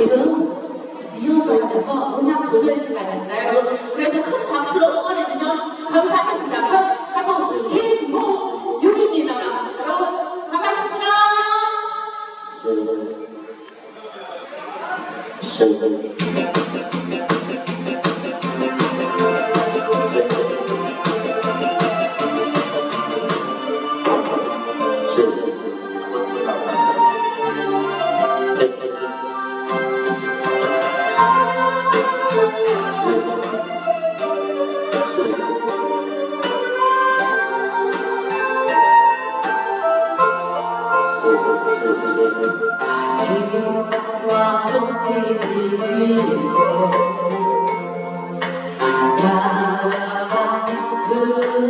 지금 리허설 하면서 음악 조절 시간이잖아요. 그래도 큰 박수로 응원해주면 감사하겠습니다. 저 가수 김모윤입니다. 여러분 반갑습니다. 지금과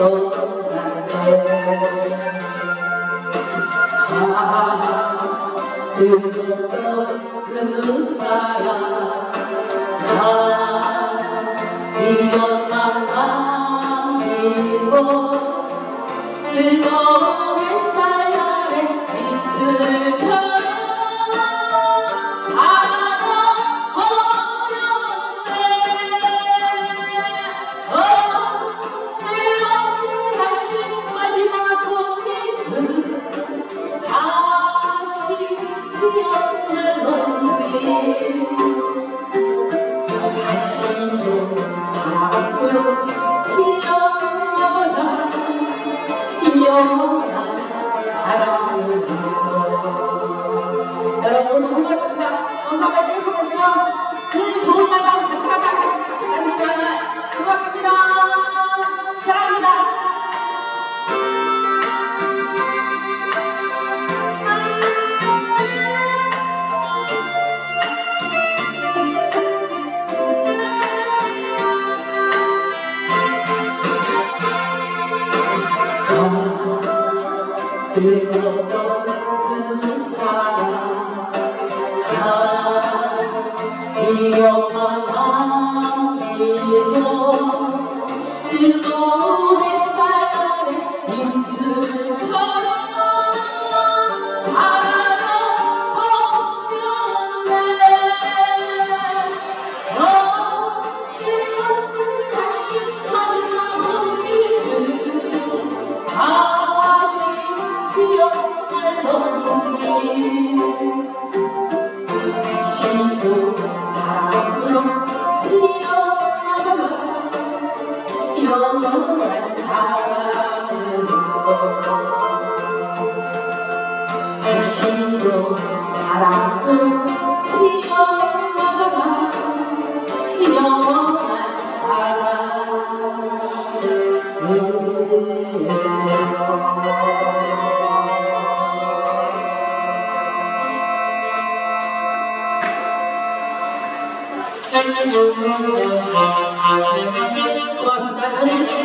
그것도 그 사람 아, 이것만 남기고 뜨거운 뜨거운 그 사랑 아 이것만 남기고 뜨거운 햇살 아래 이슬 영원한 사랑으로 다시도 사랑으로 영원한 고맙습니 감사합니다.